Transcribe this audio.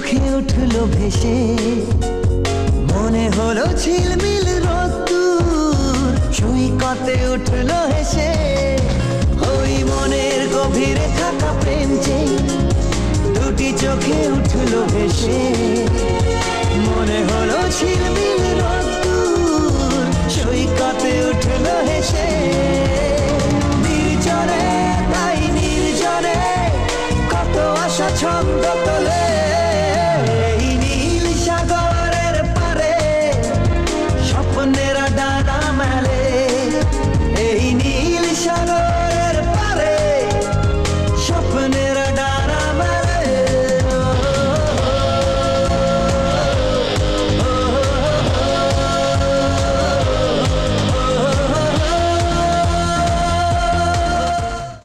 চোখে উঠল ভেসে। মনে হলো ঝিলমিল রোদ্দুর কতে উঠল হেসে। ওই মনের গভীরে থাকা প্রেম যে দুটি চোখে উঠল ভেসে। মনে হলো ঝিলমিল রোদ্দুর কতে উঠল হেসে। নির্জনে, তাই নির্জনে, কত আশা ছন্দ তোলে।